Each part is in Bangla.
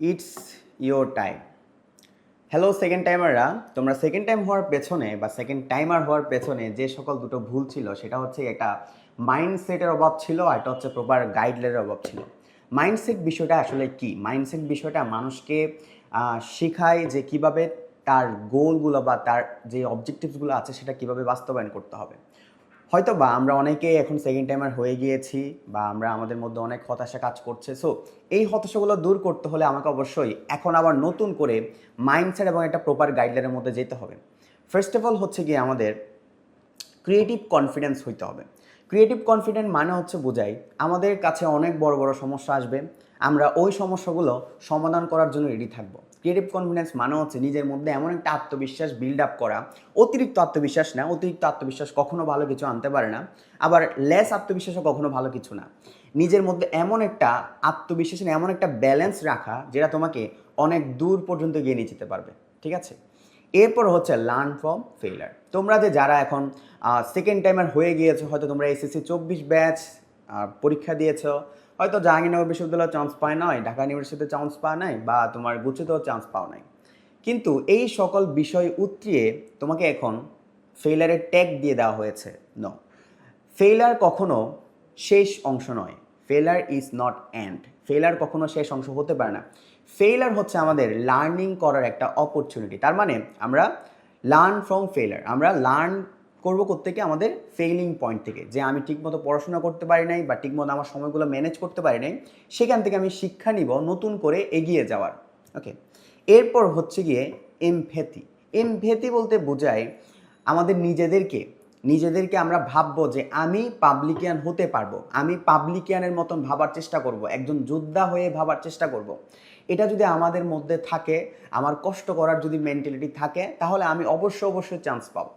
It's your time. Hello second টাইমাররা তোমরা সেকেন্ড টাইম হওয়ার পেছনে বা সেকেন্ড টাইমার হওয়ার পেছনে যে সকল দুটো ভুল ছিল, সেটা হচ্ছে একটা মাইন্ডসেটের অভাব ছিল আর এটা হচ্ছে প্রপার গাইডলাইনের অভাব ছিল। মাইন্ডসেট বিষয়টা আসলে কি? মাইন্ডসেট বিষয়টা মানুষকে শেখায় যে কীভাবে তার গোলগুলো বা তার যে অবজেক্টিভসগুলো আছে, সেটা কীভাবে বাস্তবায়ন করতে হবে। হয়তো বা আমরা অনেকেই এখন সেকেন্ড টাইমার হয়ে গিয়েছি বা আমরা আমাদের মধ্যে অনেক হতাশা কাজ করছে। সো এই হতাশাগুলো দূর করতে হলে আমাকে অবশ্যই এখন আবার নতুন করে মাইন্ডসেট এবং একটা প্রপার গাইডলাইনের মধ্যে যেতে হবে। ফার্স্ট অফ অল হচ্ছে গিয়ে আমাদের ক্রিয়েটিভ কনফিডেন্স হইতে হবে। ক্রিয়েটিভ কনফিডেন্ট মানে হচ্ছে বোঝাই আমাদের কাছে অনেক বড় বড় সমস্যা আসবে, আমরা ওই সমস্যাগুলো সমাধান করার জন্য রেডি থাকব। ক্রিয়েটিভ কনফিডেন্স মানে হচ্ছে নিজের মধ্যে এমন একটা আত্মবিশ্বাস বিল্ড আপ করা। অতিরিক্ত আত্মবিশ্বাস না, অতিরিক্ত আত্মবিশ্বাস কখনো ভালো কিছু আনতে পারে না, আবার লেস আত্মবিশ্বাসও কখনো ভালো কিছু না। নিজের মধ্যে এমন একটা আত্মবিশ্বাস, এমন একটা ব্যালেন্স রাখা যেটা তোমাকে অনেক দূর পর্যন্ত গিয়ে নিয়ে যেতে পারবে, ঠিক আছে? এরপর হচ্ছে লার্ন ফ্রম ফেইলার তোমরা যে যারা এখন সেকেন্ড টাইমার হয়ে গিয়েছো, হয়তো তোমরা এসএসসি চব্বিশ ব্যাচ পরীক্ষা দিয়েছ হয়তো জাহাঙ্গীরনগর বিশ্ববিদ্যালয়ে চান্স পায় নাই, ঢাকা ইউনিভার্সিটিতে চান্স পায় নাই, বা তোমার গুচ্ছিতেও চান্স পাও নাই। কিন্তু এই সকল বিষয় উতরিয়ে তোমাকে এখন ফেইলারের ট্যাগ দিয়ে দেওয়া হয়েছে ন ফেইলার কখনো শেষ অংশ নয়। ফেলার ইজ নট এন্ড ফেলার কখনো শেষ অংশ হতে পারে না। ফেইলার হচ্ছে আমাদের লার্নিং করার একটা অপরচুনিটি তার মানে আমরা লার্ন ফ্রম ফেলার আমরা লার্ন করব থেকে আমাদের ফেইলিং পয়েন্ট থেকে। যে আমি ঠিকমতো পড়াশোনা করতে পারি নাই বা ঠিকমতো আমার সময়গুলো ম্যানেজ করতে পারি নাই, সেখান থেকে আমি শিক্ষা নিব নতুন করে এগিয়ে যাওয়ার। ওকে এরপর হচ্ছে গিয়ে এমফেতি এমফেতি বলতে বোঝায় আমাদের নিজেদেরকে। নিজেদেরকে আমরা ভাববো যে আমি পাবলিকিয়ান হতে পারব। আমি পাবলিকিয়ানের মতন ভাবার চেষ্টা করব। একজন যোদ্ধা হয়ে ভাবার চেষ্টা করব। এটা যদি আমাদের মধ্যে থাকে, আমার কষ্ট করার যদি মেন্টালিটি থাকে, তাহলে আমি অবশ্যই অবশ্যই চান্স পাবো।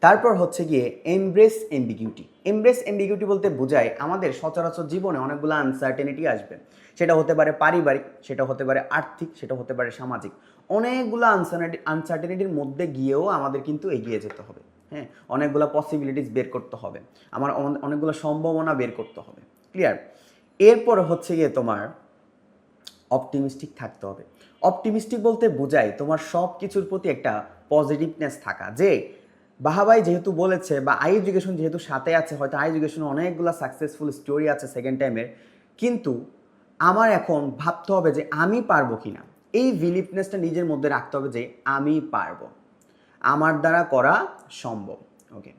তারপর হচ্ছে গিয়ে এমব্রেস এম্বিকিউটি এমব্রেস এম্বিকিউটি বলতে বোঝায় আমাদের সচরাচর জীবনে অনেকগুলো আনসার্টেনিটি আসবে। সেটা হতে পারে পারিবারিক, সেটা হতে পারে আর্থিক, সেটা হতে পারে সামাজিক। অনেকগুলো আনসার্টি আনসার্টেনিটির মধ্যে গিয়েও আমাদের কিন্তু এগিয়ে যেতে হবে। হ্যাঁ অনেকগুলো পসিবিলিটিস বের করতে হবে। আমার অন- অনেকগুলো সম্ভাবনা বের করতে হবে। ক্লিয়ার এরপর হচ্ছে গিয়ে তোমার অপটিমিস্টিক থাকতে হবে। অপটিমিস্টিক বলতে বোঝায় তোমার সব কিছুর প্রতি একটা পজিটিভনেস থাকা। যে বাহাবাই যেহেতু বলেছে বা আই এডুকেশন যেহেতু সাথে আছে, হয়তো আই এডুকেশনে অনেকগুলো সাকসেসফুল স্টোরি আছে সেকেন্ড টাইমের কিন্তু আমার এখন ভাবতে হবে যে আমি পারব কি না এই বিলিভনেসটা নিজের মধ্যে রাখতে হবে যে আমি পারব। আমার দ্বারা করা সম্ভব। ওকে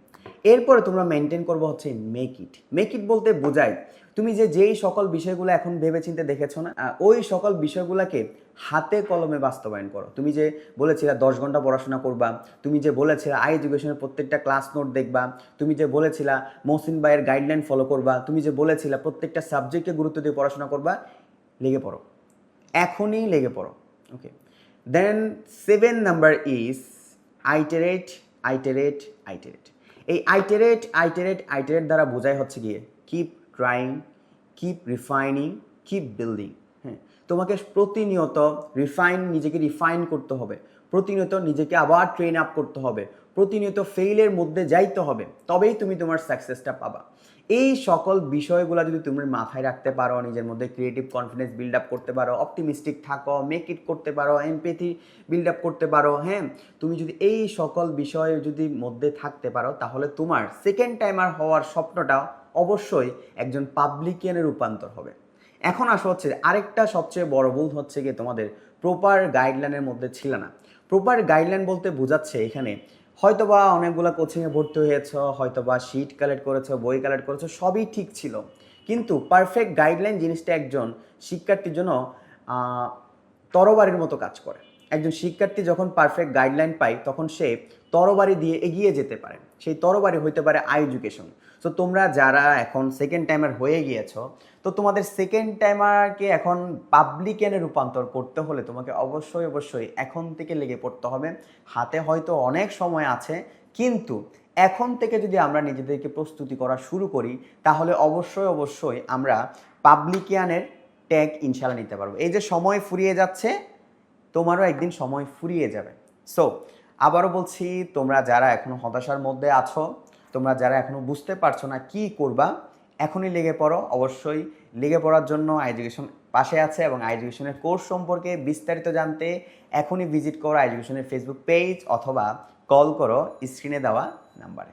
এরপরে তোমরা মেনটেন করব হচ্ছে মেক ইট মেক ইট বলতে বোঝায়, তুমি যে যেই সকল বিষয়গুলো এখন ভেবেচিন্তে দেখেছ না ওই সকল বিষয়গুলোকে হাতে কলমে বাস্তবায়ন করো। তুমি যে বলেছিলে দশ ঘণ্টা পড়াশোনা করবা, তুমি যে বলেছিলে আই এডুকেশনের প্রত্যেকটা ক্লাস নোট দেখবা, তুমি যে বলেছিলা মহসিন ভাইয়ের গাইডলাইন ফলো করবা, তুমি যে বলেছিলে প্রত্যেকটা সাবজেক্টকে গুরুত্ব দিয়ে পড়াশোনা করবা, লেগে পড়ো। এখনই লেগে পড়ো okay then seven number is iterate iterate iterate এই আইটেরেট আইটেরেট আইটেরেট দ্বারা বোঝাই হচ্ছে গিয়ে keep trying keep refining keep building হ্যাঁ? তোমাকে প্রতিনিয়ত রিফাইন নিজেকে রিফাইন করতে হবে। প্রতিনিয়ত নিজেকে আবার ট্রেন আপ করতে হবে। প্রতিনিয়ত ফেইলের মধ্যে যাইতে হবে। তবেই তুমি তোমার সাকসেসটা পাবা। এই সকল বিষয়গুলো যদি তুমি মাথায় রাখতে পারো, নিজের মধ্যে ক্রিয়েটিভ কনফিডেন্স বিল্ড আপ করতে পারো অপটিমিস্টিক থাকো মেক ইট করতে পারো এমপেথি বিল্ড আপ করতে পারো হ্যাঁ? তুমি যদি এই সকল বিষয় যদি মধ্যে থাকতে পারো, তাহলে তোমার সেকেন্ড টাইমার হওয়ার স্বপ্নটা অবশ্যই একজন পাবলিকিয়ানে রূপান্তর হবে। এখন আসা হচ্ছে, আরেকটা সবচেয়ে বড় ভুল হচ্ছে গিয়ে তোমাদের প্রপার গাইডলাইনের মধ্যে ছিল না। প্রপার গাইডলাইন বলতে বোঝাচ্ছে এখানে হয়তোবা অনেকগুলো কোচিংয়ে ভর্তি হয়েছ হয়তো বা শিট কালেক্ট করেছ, বই কালেক্ট করেছ, সবই ঠিক ছিল। কিন্তু পারফেক্ট গাইডলাইন জিনিসটা একজন শিক্ষার্থীর জন্য তরবারির মতো কাজ করে। একজন শিক্ষার্থী যখন পারফেক্ট গাইডলাইন পায়, তখন সে তরবারি দিয়ে এগিয়ে যেতে পারে। সেই তরবারি হইতে পারে আই এডুকেশন তো তোমরা যারা এখন সেকেন্ড টাইমার হয়ে গিয়েছো, তো তোমাদের সেকেন্ড টাইমারকে এখন পাবলিকেনে রূপান্তর করতে হলে তোমাকে অবশ্যই অবশ্যই এখন থেকে লেগে পড়তে হবে। হাতে হয়তো অনেক সময় আছে, কিন্তু এখন থেকে যদি আমরা নিজেদেরকে প্রস্তুতি করা শুরু করি, তাহলে অবশ্যই অবশ্যই আমরা পাবলিকিয়ানের ট্যাগ ইনশাল্লাহ নিতে পারব। এই যে সময় ফুরিয়ে যাচ্ছে, তোমারও একদিন সময় ফুরিয়ে যাবে। সো আবারও বলছি, তোমরা যারা এখনও হতাশার মধ্যে আছো, তোমরা যারা এখনও বুঝতে পারছ না কি করবা, এখনই লেগে পড়ো। অবশ্যই লেগে পড়ার জন্য এডুকেশন পাশে আছে এবং এডুকেশনের কোর্স সম্পর্কে বিস্তারিত জানতে এখনই ভিজিট করো এডুকেশনের ফেসবুক পেজ অথবা কল করো স্ক্রিনে দেওয়া নাম্বারে।